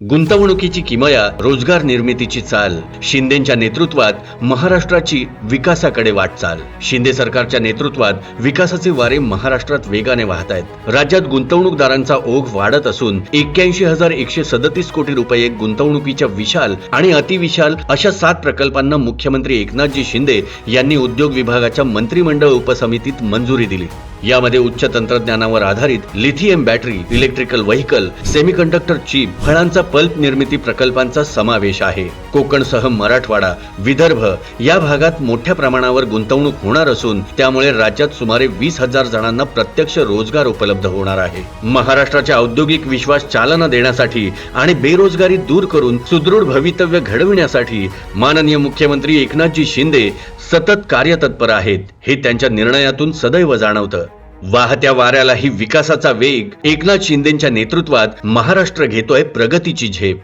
गुंतवणुकीची किमया रोजगार निर्मितीची चाल शिंदेच्या नेतृत्वात महाराष्ट्राची विकासाकडे वाटचाल. शिंदे सरकारच्या नेतृत्वात विकासाचे वारे महाराष्ट्रात वेगाने वाहत आहेत राज्यात गुंतवणूकदारांचा ओघ वाढत असून एक्क्याऐंशी हजार एकशे सदतीस कोटी रुपये गुंतवणुकीच्या विशाल आणि अतिविशाल अशा सात प्रकल्पांना मुख्यमंत्री एकनाथजी शिंदे यांनी उद्योग विभागाच्या मंत्रिमंडळ उपसमितीत मंजुरी दिली. यामध्ये उच्च तंत्रज्ञानावर आधारित lithium battery electrical vehicle semiconductor chip फळांचा पल्प निर्मिती प्रकल्पांचा समावेश आहे. कोकणसह मराठवाडा विदर्भ या भागात मोठ्या प्रमाणावर गुंतवणूक होणार असून त्यामुळे राज्यात सुमारे वीस हजार जणांना प्रत्यक्ष रोजगार उपलब्ध होणार आहे. महाराष्ट्राच्या औद्योगिक विश्वास चालना देण्यासाठी आणि बेरोजगारी दूर करून सुदृढ भवितव्य घडविण्यासाठी माननीय मुख्यमंत्री एकनाथजी शिंदे सतत कार्यतत्पर आहेत हे त्यांच्या निर्णयातून सदैव जाणवतं. वाहत्या वाऱ्यालाही विकासाचा वेग एकनाथ शिंदेच्या नेतृत्वात महाराष्ट्र घेतोय प्रगतीची झेप.